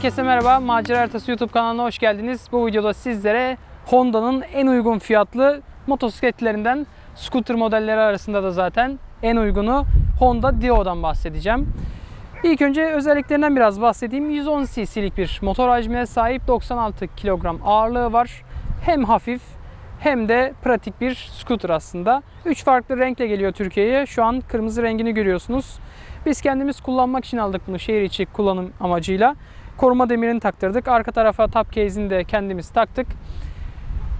Herkese merhaba, Macera Haritası YouTube kanalına hoş geldiniz. Bu videoda sizlere Honda'nın en uygun fiyatlı motosikletlerinden, scooter modelleri arasında da zaten en uygunu Honda Dio'dan bahsedeceğim. İlk önce özelliklerinden biraz bahsedeyim. 110 cc'lik bir motor hacmine sahip 96 kilogram ağırlığı var. Hem hafif hem de pratik bir scooter aslında. 3 farklı renkle geliyor Türkiye'ye. Şu an kırmızı rengini görüyorsunuz. Biz kendimiz kullanmak için aldık bunu şehir içi kullanım amacıyla. Koruma demirini taktırdık. Arka tarafa top case'ini de kendimiz taktık.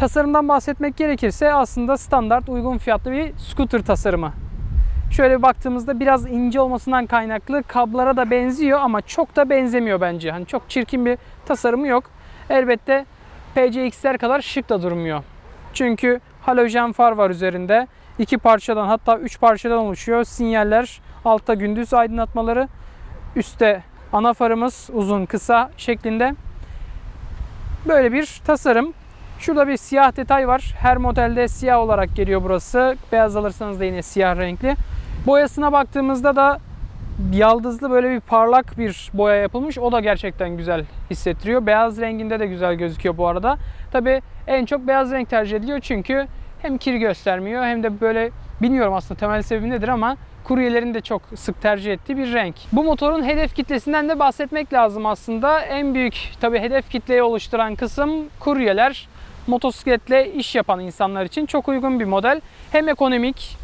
Tasarımdan bahsetmek gerekirse aslında standart uygun fiyatlı bir scooter tasarımı. Şöyle baktığımızda biraz ince olmasından kaynaklı kablara da benziyor ama çok da benzemiyor bence. Hani çok çirkin bir tasarımı yok. Elbette PCX'ler kadar şık da durmuyor. Çünkü halojen far var üzerinde. İki parçadan hatta üç parçadan oluşuyor. Sinyaller, altta gündüz aydınlatmaları, üstte ana farımız uzun kısa şeklinde. Böyle bir tasarım. Şurada bir siyah detay var. Her modelde siyah olarak geliyor burası. Beyaz alırsanız da yine siyah renkli. Boyasına baktığımızda da yaldızlı böyle bir parlak bir boya yapılmış. O da gerçekten güzel hissettiriyor. Beyaz renginde de güzel gözüküyor bu arada. Tabi en çok beyaz renk tercih ediliyor çünkü hem kir göstermiyor hem de böyle bilmiyorum aslında temel sebebi nedir ama kuryelerin de çok sık tercih ettiği bir renk. Bu motorun hedef kitlesinden de bahsetmek lazım aslında. En büyük tabi hedef kitleyi oluşturan kısım kuryeler. Motosikletle iş yapan insanlar için çok uygun bir model. Hem ekonomik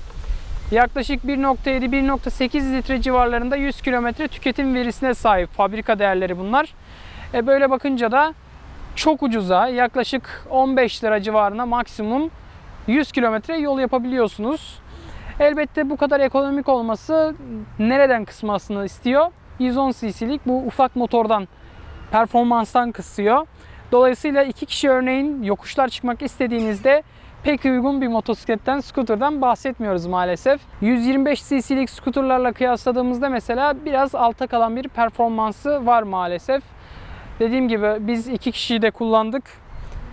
yaklaşık 1.7-1.8 litre civarlarında 100 kilometre tüketim verisine sahip fabrika değerleri bunlar. E böyle bakınca da çok ucuza yaklaşık 15 lira civarına maksimum 100 kilometre yol yapabiliyorsunuz. Elbette bu kadar ekonomik olması nereden kısmasını istiyor? 110 cc'lik bu ufak motordan, performanstan kısıyor. Dolayısıyla iki kişi örneğin yokuşlar çıkmak istediğinizde pek uygun bir motosikletten, scooter'dan bahsetmiyoruz maalesef. 125 cc'lik scooterlarla kıyasladığımızda mesela biraz alta kalan bir performansı var maalesef. Dediğim gibi biz iki kişiyi de kullandık.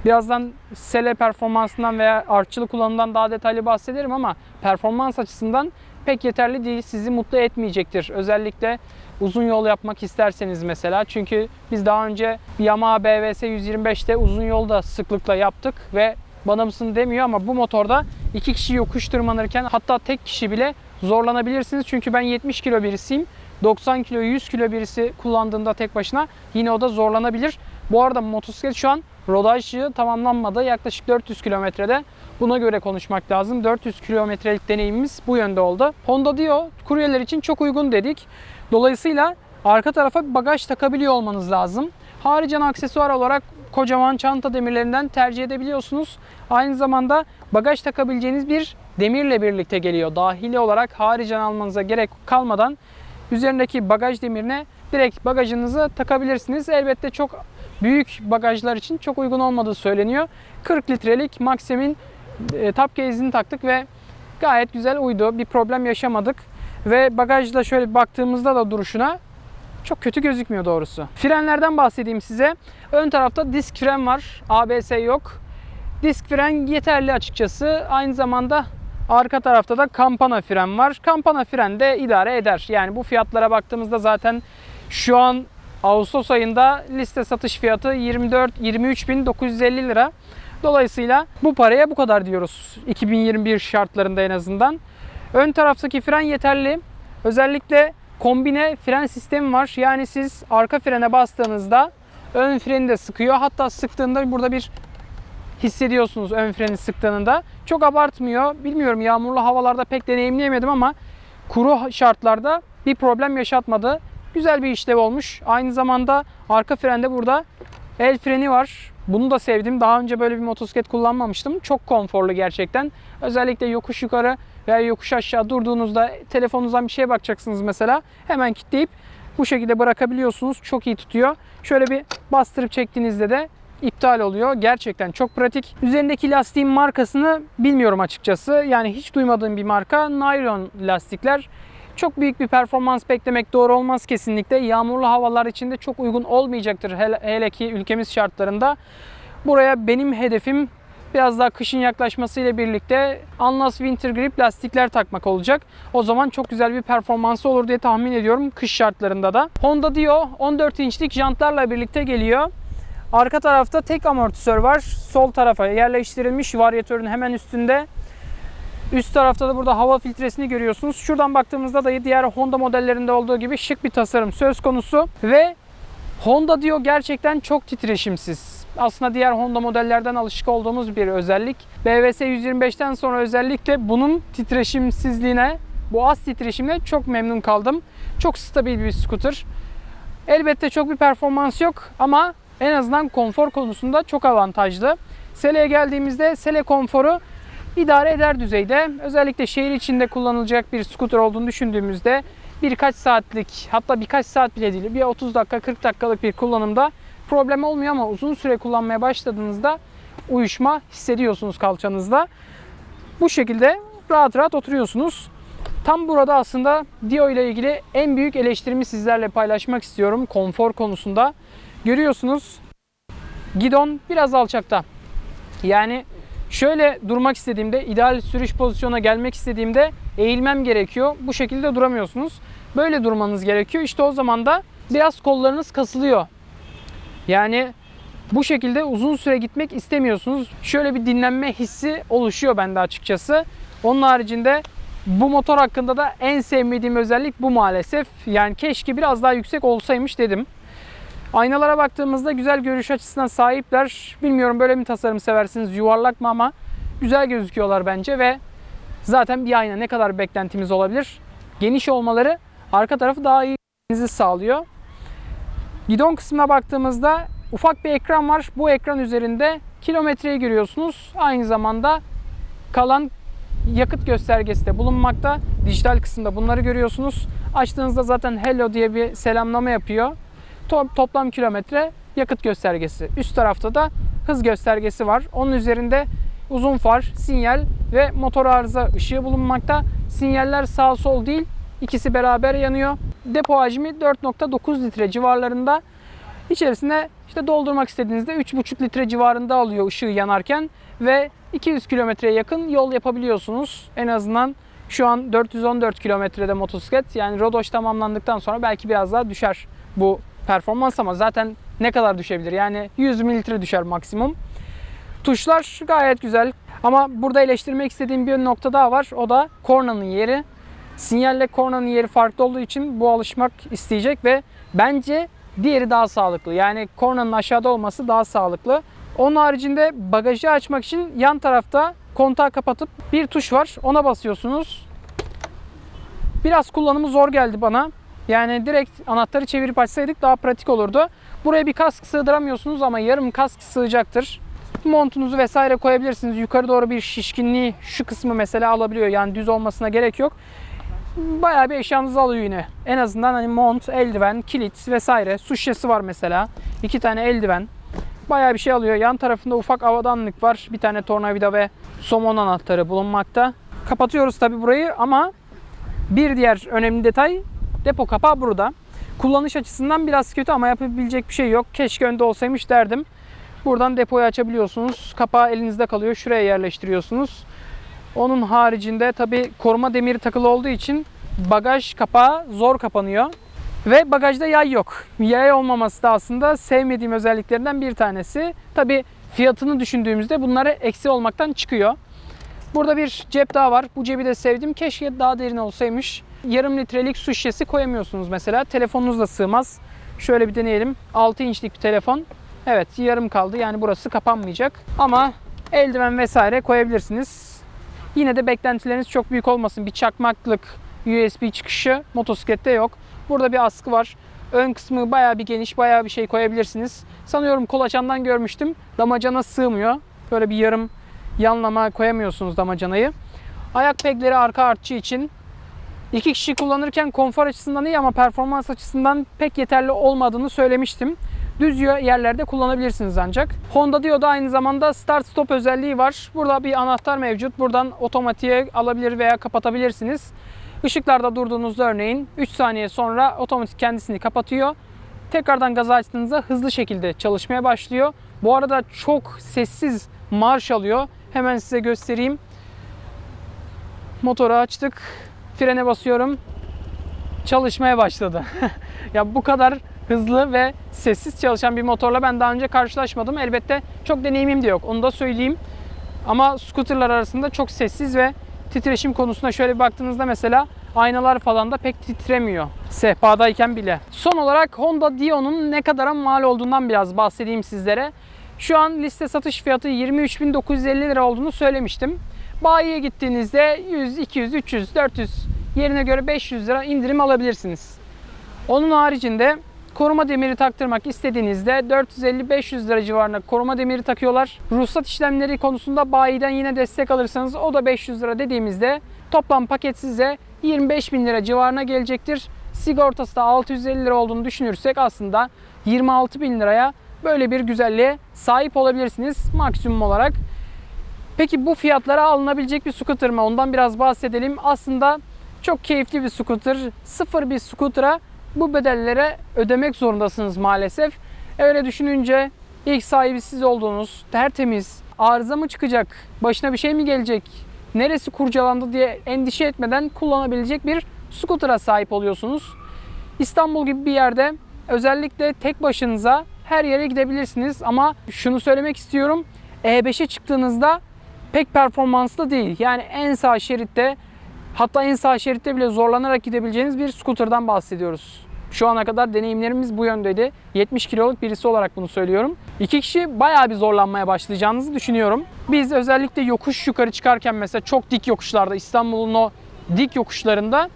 Birazdan sele performansından veya artçılı kullanımdan daha detaylı bahsederim ama performans açısından pek yeterli değil. Sizi mutlu etmeyecektir. Özellikle uzun yol yapmak isterseniz mesela. Çünkü biz daha önce Yamaha BVS 125'te uzun yolda sıklıkla yaptık ve bana mısın demiyor ama bu motorda iki kişi yokuş tırmanırken hatta tek kişi bile zorlanabilirsiniz. Çünkü ben 70 kilo birisiyim. 90 kilo 100 kilo birisi kullandığında tek başına yine o da zorlanabilir. Bu arada motosiklet şu an rodajı tamamlanmadı. Yaklaşık 400 kilometrede. Buna göre konuşmak lazım. 400 kilometrelik deneyimimiz bu yönde oldu. Honda Dio kuryeler için çok uygun dedik. Dolayısıyla arka tarafa bagaj takabiliyor olmanız lazım. Haricen aksesuar olarak kocaman çanta demirlerinden tercih edebiliyorsunuz. Aynı zamanda bagaj takabileceğiniz bir demirle birlikte geliyor. Dahili olarak haricen almanıza gerek kalmadan üzerindeki bagaj demirine direkt bagajınızı takabilirsiniz. Elbette çok büyük bagajlar için çok uygun olmadığı söyleniyor. 40 litrelik Maxim'in e, top case'ini taktık ve gayet güzel uydu. Bir problem yaşamadık. Ve bagajda şöyle baktığımızda da duruşuna çok kötü gözükmüyor doğrusu. Frenlerden bahsedeyim size. Ön tarafta disk fren var. ABS yok. Disk fren yeterli açıkçası. Aynı zamanda arka tarafta da kampana fren var. Kampana fren de idare eder. Yani bu fiyatlara baktığımızda zaten şu an Ağustos ayında liste satış fiyatı 24 23.950 lira. Dolayısıyla bu paraya bu kadar diyoruz 2021 şartlarında en azından. Ön taraftaki fren yeterli. Özellikle kombine fren sistemi var. Yani siz arka frene bastığınızda ön freni de sıkıyor. Hatta sıktığında burada bir hissediyorsunuz ön freni sıktığında. Çok abartmıyor. Bilmiyorum yağmurlu havalarda pek deneyimleyemedim ama kuru şartlarda bir problem yaşatmadı. Güzel bir işlev olmuş. Aynı zamanda arka frende burada el freni var. Bunu da sevdim. Daha önce böyle bir motosiklet kullanmamıştım. Çok konforlu gerçekten. Özellikle yokuş yukarı veya yokuş aşağı durduğunuzda telefonunuzdan bir şeye bakacaksınız mesela. Hemen kilitleyip bu şekilde bırakabiliyorsunuz. Çok iyi tutuyor. Şöyle bir bastırıp çektiğinizde de iptal oluyor. Gerçekten çok pratik. Üzerindeki lastiğin markasını bilmiyorum açıkçası. Yani hiç duymadığım bir marka. Nylon lastikler. Çok büyük bir performans beklemek doğru olmaz kesinlikle. Yağmurlu havalar içinde çok uygun olmayacaktır hele, hele ki ülkemiz şartlarında. Buraya benim hedefim biraz daha kışın yaklaşmasıyla birlikte Unless Winter Grip lastikler takmak olacak. O zaman çok güzel bir performansı olur diye tahmin ediyorum kış şartlarında da. Honda Dio 14 inçlik jantlarla birlikte geliyor. Arka tarafta tek amortisör var. Sol tarafa yerleştirilmiş varyatörün hemen üstünde. Üst tarafta da burada hava filtresini görüyorsunuz. Şuradan baktığımızda da diğer Honda modellerinde olduğu gibi şık bir tasarım söz konusu. Ve Honda Dio gerçekten çok titreşimsiz. Aslında diğer Honda modellerden alışık olduğumuz bir özellik. BVS 125'ten sonra özellikle bunun titreşimsizliğine, bu az titreşimle çok memnun kaldım. Çok stabil bir scooter. Elbette çok bir performans yok ama en azından konfor konusunda çok avantajlı. Sele'ye geldiğimizde Sele konforu idare eder düzeyde. Özellikle şehir içinde kullanılacak bir scooter olduğunu düşündüğümüzde birkaç saatlik hatta birkaç saat bile değil bir 30 dakika 40 dakikalık bir kullanımda problem olmuyor ama uzun süre kullanmaya başladığınızda uyuşma hissediyorsunuz kalçanızda. Bu şekilde rahat rahat oturuyorsunuz. Tam burada aslında Dio ile ilgili en büyük eleştirimi sizlerle paylaşmak istiyorum konfor konusunda. Görüyorsunuz gidon biraz alçakta. Yani şöyle durmak istediğimde, ideal sürüş pozisyona gelmek istediğimde eğilmem gerekiyor. Bu şekilde duramıyorsunuz. Böyle durmanız gerekiyor. İşte o zaman da biraz kollarınız kasılıyor. Yani bu şekilde uzun süre gitmek istemiyorsunuz. Şöyle bir dinlenme hissi oluşuyor bende açıkçası. Onun haricinde bu motor hakkında da en sevmediğim özellik bu maalesef. Yani keşke biraz daha yüksek olsaymış dedim. Aynalara baktığımızda güzel görüş açısına sahipler. Bilmiyorum böyle mi tasarım seversiniz yuvarlak mı ama güzel gözüküyorlar bence ve zaten bir ayna ne kadar beklentimiz olabilir? Geniş olmaları arka tarafı daha iyi sağlıyor. Gidon kısmına baktığımızda ufak bir ekran var. Bu ekran üzerinde kilometreyi görüyorsunuz. Aynı zamanda kalan yakıt göstergesi de bulunmakta. Dijital kısımda bunları görüyorsunuz. Açtığınızda zaten hello diye bir selamlama yapıyor. To- toplam kilometre yakıt göstergesi. Üst tarafta da hız göstergesi var. Onun üzerinde uzun far, sinyal ve motor arıza ışığı bulunmakta. Sinyaller sağ sol değil, ikisi beraber yanıyor. Depo hacmi 4.9 litre civarlarında. İçerisine işte doldurmak istediğinizde 3.5 litre civarında alıyor ışığı yanarken ve 200 kilometreye yakın yol yapabiliyorsunuz. En azından şu an 414 kilometrede motosiklet. Yani Rodoş tamamlandıktan sonra belki biraz daha düşer bu performans ama zaten ne kadar düşebilir? Yani 100 mililitre düşer maksimum. Tuşlar gayet güzel. Ama burada eleştirmek istediğim bir nokta daha var. O da kornanın yeri. Sinyalle kornanın yeri farklı olduğu için bu alışmak isteyecek ve bence diğeri daha sağlıklı. Yani kornanın aşağıda olması daha sağlıklı. Onun haricinde bagajı açmak için yan tarafta kontağı kapatıp bir tuş var. Ona basıyorsunuz. Biraz kullanımı zor geldi bana. Yani direkt anahtarı çevirip açsaydık daha pratik olurdu. Buraya bir kask sığdıramıyorsunuz ama yarım kask sığacaktır. Montunuzu vesaire koyabilirsiniz. Yukarı doğru bir şişkinliği şu kısmı mesela alabiliyor. Yani düz olmasına gerek yok. Bayağı bir eşyanızı alıyor yine. En azından hani mont, eldiven, kilit vesaire. Su şişesi var mesela. İki tane eldiven. Bayağı bir şey alıyor. Yan tarafında ufak avadanlık var. Bir tane tornavida ve somon anahtarı bulunmakta. Kapatıyoruz tabi burayı ama bir diğer önemli detay depo kapağı burada. Kullanış açısından biraz kötü ama yapabilecek bir şey yok. Keşke önde olsaymış derdim. Buradan depoyu açabiliyorsunuz. Kapağı elinizde kalıyor. Şuraya yerleştiriyorsunuz. Onun haricinde tabi koruma demiri takılı olduğu için bagaj kapağı zor kapanıyor. Ve bagajda yay yok. Yay olmaması da aslında sevmediğim özelliklerinden bir tanesi. Tabi fiyatını düşündüğümüzde bunları eksi olmaktan çıkıyor. Burada bir cep daha var. Bu cebi de sevdim. Keşke daha derin olsaymış. Yarım litrelik su şişesi koyamıyorsunuz mesela. Telefonunuz da sığmaz. Şöyle bir deneyelim. 6 inçlik bir telefon. Evet yarım kaldı. Yani burası kapanmayacak. Ama eldiven vesaire koyabilirsiniz. Yine de beklentileriniz çok büyük olmasın. Bir çakmaklık USB çıkışı motosiklette yok. Burada bir askı var. Ön kısmı bayağı bir geniş, bayağı bir şey koyabilirsiniz. Sanıyorum kolaçandan görmüştüm. Damacana sığmıyor. Böyle bir yarım yanlama koyamıyorsunuz damacanayı. Ayak pegleri arka artçı için. İki kişi kullanırken konfor açısından iyi ama performans açısından pek yeterli olmadığını söylemiştim. Düz yerlerde kullanabilirsiniz ancak. Honda Dio da aynı zamanda start stop özelliği var. Burada bir anahtar mevcut. Buradan otomatiğe alabilir veya kapatabilirsiniz. Işıklarda durduğunuzda örneğin 3 saniye sonra otomatik kendisini kapatıyor. Tekrardan gazı açtığınızda hızlı şekilde çalışmaya başlıyor. Bu arada çok sessiz marş alıyor. Hemen size göstereyim. Motoru açtık. Frene basıyorum. Çalışmaya başladı. ya bu kadar hızlı ve sessiz çalışan bir motorla ben daha önce karşılaşmadım. Elbette çok deneyimim de yok. Onu da söyleyeyim. Ama scooterlar arasında çok sessiz ve titreşim konusunda şöyle bir baktığınızda mesela aynalar falan da pek titremiyor. Sehpadayken bile. Son olarak Honda Dio'nun ne kadara mal olduğundan biraz bahsedeyim sizlere. Şu an liste satış fiyatı 23.950 lira olduğunu söylemiştim. Bayiye gittiğinizde 100, 200, 300, 400 yerine göre 500 lira indirim alabilirsiniz. Onun haricinde koruma demiri taktırmak istediğinizde 450-500 lira civarında koruma demiri takıyorlar. Ruhsat işlemleri konusunda bayiden yine destek alırsanız o da 500 lira dediğimizde toplam paket size 25 bin lira civarına gelecektir. Sigortası da 650 lira olduğunu düşünürsek aslında 26 bin liraya böyle bir güzelliğe sahip olabilirsiniz maksimum olarak. Peki bu fiyatlara alınabilecek bir scooter mı? Ondan biraz bahsedelim. Aslında çok keyifli bir scooter. Sıfır bir scooter'a bu bedellere ödemek zorundasınız maalesef. Öyle düşününce ilk sahibi siz olduğunuz, tertemiz, arıza mı çıkacak, başına bir şey mi gelecek, neresi kurcalandı diye endişe etmeden kullanabilecek bir scooter'a sahip oluyorsunuz. İstanbul gibi bir yerde özellikle tek başınıza her yere gidebilirsiniz ama şunu söylemek istiyorum. E5'e çıktığınızda pek performanslı değil. Yani en sağ şeritte hatta en sağ şeritte bile zorlanarak gidebileceğiniz bir scooter'dan bahsediyoruz. Şu ana kadar deneyimlerimiz bu yöndeydi. 70 kiloluk birisi olarak bunu söylüyorum. İki kişi bayağı bir zorlanmaya başlayacağınızı düşünüyorum. Biz özellikle yokuş yukarı çıkarken mesela çok dik yokuşlarda İstanbul'un o dik yokuşlarında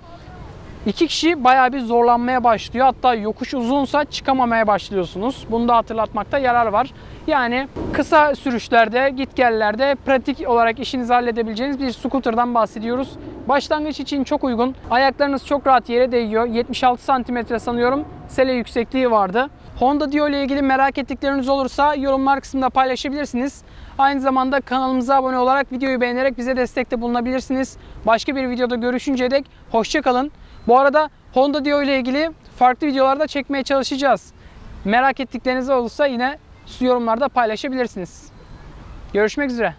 İki kişi bayağı bir zorlanmaya başlıyor. Hatta yokuş uzunsa çıkamamaya başlıyorsunuz. Bunu da hatırlatmakta yarar var. Yani kısa sürüşlerde, gitgellerde pratik olarak işinizi halledebileceğiniz bir scooter'dan bahsediyoruz. Başlangıç için çok uygun. Ayaklarınız çok rahat yere değiyor. 76 santimetre sanıyorum. Sele yüksekliği vardı. Honda Dio ile ilgili merak ettikleriniz olursa yorumlar kısmında paylaşabilirsiniz. Aynı zamanda kanalımıza abone olarak videoyu beğenerek bize destekte bulunabilirsiniz. Başka bir videoda görüşünceye dek hoşçakalın. Bu arada Honda Dio ile ilgili farklı videolarda çekmeye çalışacağız. Merak ettikleriniz olursa yine yorumlarda paylaşabilirsiniz. Görüşmek üzere.